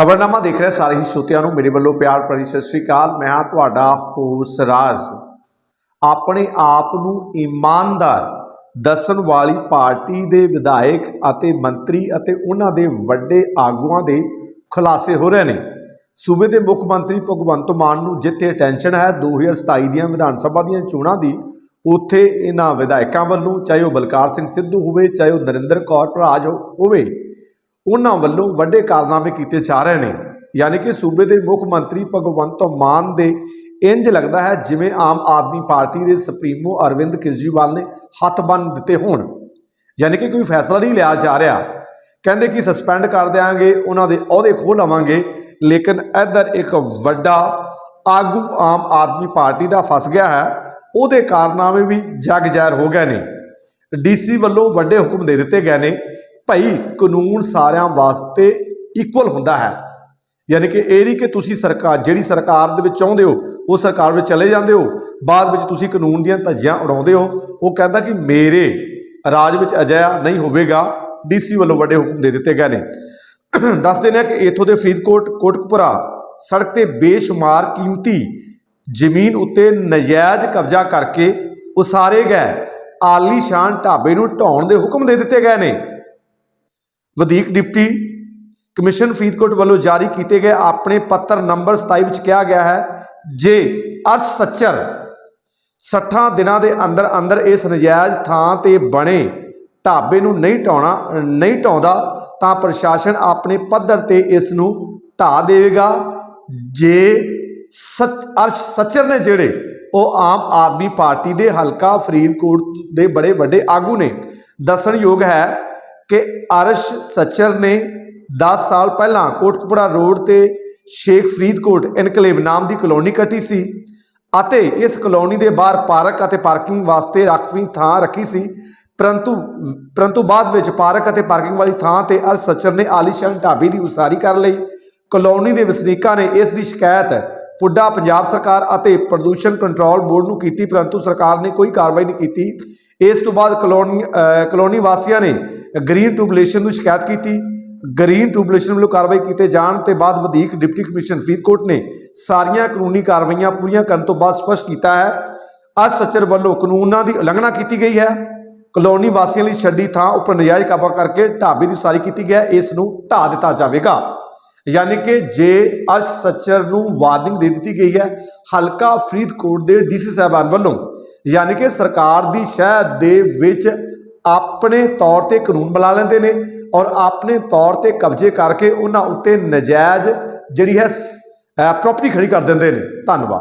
ਖਬਰਨਾਮਾ ਦੇਖ ਰਹੇ ਸਾਰੇ ਹੀ ਸਰੋਤਿਆਂ ਨੂੰ ਮੇਰੇ ਵੱਲੋਂ ਪਿਆਰ ਭਰੀ ਸਤਿ ਸ੍ਰੀ ਅਕਾਲ। ਮੈਂ ਹਾਂ ਤੁਹਾਡਾ ਹੋਸ ਰਾਜ। ਆਪਣੇ ਆਪ ਨੂੰ ਇਮਾਨਦਾਰ ਦੱਸਣ ਵਾਲੀ ਪਾਰਟੀ ਦੇ ਵਿਧਾਇਕ ਅਤੇ ਮੰਤਰੀ ਅਤੇ ਉਹਨਾਂ ਦੇ ਵੱਡੇ ਆਗੂਆਂ ਦੇ ਖੁਲਾਸੇ ਹੋ ਰਹੇ ਨੇ। ਸੂਬੇ ਦੇ ਮੁੱਖ ਮੰਤਰੀ ਭਗਵੰਤ ਮਾਨ ਨੂੰ ਜਿੱਥੇ ਟੈਨਸ਼ਨ ਹੈ 2027 ਦੀਆਂ ਵਿਧਾਨ ਸਭਾ ਦੀਆਂ ਚੋਣਾਂ ਦੀ, ਉੱਥੇ ਇਹਨਾਂ ਵਿਧਾਇਕਾਂ ਵੱਲੋਂ ਚਾਹੇ ਉਹ ਬਲਕਾਰ ਸਿੰਘ ਸਿੱਧੂ ਹੋਵੇ, ਚਾਹੇ ਉਹ ਨਰਿੰਦਰ ਕੌਰ ਭਰਾਜ ਹੋ- ਹੋਵੇ ਉਹਨਾਂ ਵੱਲੋਂ ਵੱਡੇ ਕਾਰਨਾਮੇ ਕੀਤੇ ਜਾ ਰਹੇ ਨੇ। ਯਾਨੀ ਕਿ ਸੂਬੇ ਦੇ ਮੁੱਖ ਮੰਤਰੀ ਭਗਵੰਤ ਮਾਨ ਦੇ ਇੰਜ ਲੱਗਦਾ ਹੈ ਜਿਵੇਂ ਆਮ ਆਦਮੀ ਪਾਰਟੀ ਦੇ ਸੁਪਰੀਮੋ ਅਰਵਿੰਦ ਕੇਜਰੀਵਾਲ ਨੇ ਹੱਥ ਬੰਨ ਦਿੱਤੇ ਹੋਣ। ਯਾਨੀ ਕਿ ਕੋਈ ਫੈਸਲਾ ਨਹੀਂ ਲਿਆ ਜਾ ਰਿਹਾ। ਕਹਿੰਦੇ ਕਿ ਸਸਪੈਂਡ ਕਰ ਦਿਆਂਗੇ, ਉਹਨਾਂ ਦੇ ਅਹੁਦੇ ਖੋਹ ਲਵਾਂਗੇ, ਲੇਕਿਨ ਇੱਧਰ ਇੱਕ ਵੱਡਾ ਆਗੂ ਆਮ ਆਦਮੀ ਪਾਰਟੀ ਦਾ ਫਸ ਗਿਆ ਹੈ। ਉਹਦੇ ਕਾਰਨਾਮੇ ਵੀ ਜਗ ਜ਼ਾਹਿਰ ਹੋ ਗਏ ਨੇ। ਡੀਸੀ ਵੱਲੋਂ ਵੱਡੇ ਹੁਕਮ ਦੇ ਦਿੱਤੇ ਗਏ ਨੇ ਭਾਈ ਕਾਨੂੰਨ ਸਾਰਿਆਂ ਵਾਸਤੇ ਇਕੁਅਲ ਹੁੰਦਾ ਹੈ। ਯਾਨੀ ਕਿ ਇਹ ਨਹੀਂ ਕਿ ਤੁਸੀਂ ਸਰਕਾਰ ਜਿਹੜੀ ਸਰਕਾਰ ਦੇ ਵਿੱਚ ਚਾਹੁੰਦੇ ਹੋ, ਉਹ ਸਰਕਾਰ ਵਿੱਚ ਚਲੇ ਜਾਂਦੇ ਹੋ, ਬਾਅਦ ਵਿੱਚ ਤੁਸੀਂ ਕਾਨੂੰਨ ਦੀਆਂ ਧੱਜੀਆਂ ਉਡਾਉਂਦੇ ਹੋ। ਉਹ ਕਹਿੰਦਾ ਕਿ ਮੇਰੇ ਰਾਜ ਵਿੱਚ ਅਜਿਹਾ ਨਹੀਂ ਹੋਵੇਗਾ। ਡੀਸੀ ਵੱਲੋਂ ਵੱਡੇ ਹੁਕਮ ਦੇ ਦਿੱਤੇ ਗਏ ਨੇ। ਦੱਸਦੇ ਨੇ ਕਿ ਇਥੋਂ ਦੇ ਫਰੀਦਕੋਟ, ਕੋਟਕਪੁਰਾ ਸੜਕ ਤੇ ਬੇਸ਼ੁਮਾਰ ਕੀਮਤੀ ਜ਼ਮੀਨ ਉੱਤੇ ਨਜਾਇਜ਼ ਕਬਜ਼ਾ ਕਰਕੇ ਉਸਾਰੇ ਗਏ। ਆਲੀਸ਼ਾਨ ਢਾਬੇ ਨੂੰ ਢਾਉਣ ਦੇ ਹੁਕਮ ਦੇ ਦਿੱਤੇ ਗਏ ਨੇ। ਵਧੀਕ ਡਿਪਟੀ ਕਮਿਸ਼ਨ ਫਰੀਦਕੋਟ ਵੱਲੋਂ ਜਾਰੀ ਕੀਤੇ ਗਏ ਆਪਣੇ ਪੱਤਰ ਨੰਬਰ 27 ਵਿੱਚ ਕਿਹਾ ਗਿਆ ਹੈ, ਜੇ ਅਰਸ਼ ਸੱਚਰ 60 ਦਿਨਾਂ ਦੇ ਅੰਦਰ ਅੰਦਰ ਇਸ ਨਜਾਇਜ਼ ਥਾਂ ਤੇ ਬਣੇ ਢਾਬੇ ਨੂੰ ਨਹੀਂ ਢਾਉਣਾ, ਨਹੀਂ ਢਾਉਂਦਾ, ਤਾਂ ਪ੍ਰਸ਼ਾਸਨ ਆਪਣੇ ਪੱਧਰ ਤੇ ਇਸ ਨੂੰ ਢਾ ਦੇਵੇਗਾ। ਜੇ ਸੱਚ ਅਰਸ਼ ਸੱਚਰ ਨੇ ਜਿਹੜੇ, ਉਹ ਆਮ ਆਦਮੀ ਪਾਰਟੀ ਦੇ ਹਲਕਾ ਫਰੀਦਕੋਟ ਦੇ ਬੜੇ ਵੱਡੇ ਆਗੂ ਨੇ। ਦੱਸਣਯੋਗ ਹੈ ਕਿ ਅਰਸ਼ ਸੱਚਰ ਨੇ 10 ਸਾਲ ਪਹਿਲਾਂ ਕੋਟਕਪੁਰਾ ਰੋਡ ਤੇ ਸ਼ੇਖ ਫਰੀਦਕੋਟ ਇਨਕਲੇਵ ਨਾਮ ਦੀ ਕਲੋਨੀ ਕੱਟੀ ਸੀ ਅਤੇ ਇਸ ਕਲੋਨੀ ਦੇ ਬਾਹਰ ਪਾਰਕ ਅਤੇ ਪਾਰਕਿੰਗ ਵਾਸਤੇ ਰਾਖਵੀਂ ਥਾਂ ਰੱਖੀ ਸੀ। ਪਰੰਤੂ ਪਰੰਤੂ ਬਾਅਦ ਵਿੱਚ ਪਾਰਕ ਅਤੇ ਪਾਰਕਿੰਗ ਵਾਲੀ ਥਾਂ ਤੇ ਅਰਸ਼ ਸੱਚਰ ਨੇ ਆਲੀਸ਼ਾਨ ਢਾਬੇ ਦੀ ਉਸਾਰੀ ਕਰ ਲਈ। ਕਲੋਨੀ ਦੇ ਵਸਨੀਕਾਂ ਨੇ ਇਸ ਦੀ ਸ਼ਿਕਾਇਤ ਪੁੱਡਾ ਪੰਜਾਬ ਸਰਕਾਰ ਅਤੇ ਪ੍ਰਦੂਸ਼ਣ ਕੰਟਰੋਲ ਬੋਰਡ ਨੂੰ ਕੀਤੀ, ਪਰੰਤੂ ਸਰਕਾਰ ਨੇ ਕੋਈ ਕਾਰਵਾਈ ਨਹੀਂ ਕੀਤੀ। ਇਸ ਤੋਂ ਬਾਅਦ ਕਲੋਨੀ ਕਲੋਨੀ ਵਾਸੀਆਂ ਨੇ ਗ੍ਰੀਨ ਟੂਬਲੇਸ਼ਨ ਨੂੰ ਸ਼ਿਕਾਇਤ ਕੀਤੀ। ਗ੍ਰੀਨ ਟੂਬਲੇਸ਼ਨ ਵੱਲੋਂ ਕਾਰਵਾਈ ਕੀਤੇ ਜਾਣ ਤੇ ਬਾਅਦ ਵਧੀਕ ਡਿਪਟੀ ਕਮਿਸ਼ਨਰ ਫਰੀਦਕੋਟ ਨੇ ਸਾਰੀਆਂ ਕਾਨੂੰਨੀ ਕਾਰਵਾਈਆਂ ਪੂਰੀਆਂ ਕਰਨ ਤੋਂ ਬਾਅਦ ਸਪਸ਼ਟ ਕੀਤਾ ਹੈ। ਅੱਜ ਸੱਚਰ ਵੱਲੋਂ ਕਾਨੂੰਨਾਂ ਦੀ ਉਲੰਘਣਾ ਕੀਤੀ ਗਈ ਹੈ। ਕਲੋਨੀ ਵਾਸੀਆਂ ਲਈ ਛੱਡੀ ਥਾਂ ਉੱਪਰ ਨਜਾਇਜ਼ ਕਾਬਾ ਕਰਕੇ ਢਾਬੇ ਦੀ ਉਸਾਰੀ ਕੀਤੀ ਗਿਆ। ਹੈ। ਇਸ ਨੂੰ ਢਾ ਦਿੱਤਾ ਜਾਵੇਗਾ। ਯਾਨੀ ਕਿ ਜੇ ਅਰਸ਼ ਸੱਚਰ ਨੂੰ ਵਾਰਨਿੰਗ ਦੇ ਦਿੱਤੀ ਗਈ ਹੈ, ਹਲਕਾ ਫਰੀਦਕੋਟ ਦੇ ਡੀਸੀ ਸਾਹਿਬਾਨ ਵੱਲੋਂ, ਯਾਨੀ ਕਿ ਸਰਕਾਰ ਦੀ ਸ਼ਹਿ ਦੇ ਵਿੱਚ ਆਪਣੇ ਤੌਰ ਤੇ ਕਾਨੂੰਨ ਬਣਾ ਲੈਂਦੇ ਨੇ ਔਰ ਆਪਣੇ ਤੌਰ ਤੇ ਕਬਜ਼ੇ ਕਰਕੇ ਉਹਨਾਂ ਉੱਤੇ ਨਜਾਇਜ਼ ਜਿਹੜੀ ਹੈ ਪ੍ਰਾਪਰਟੀ ਖੜੀ ਕਰ ਦਿੰਦੇ ਨੇ। ਧੰਨਵਾਦ।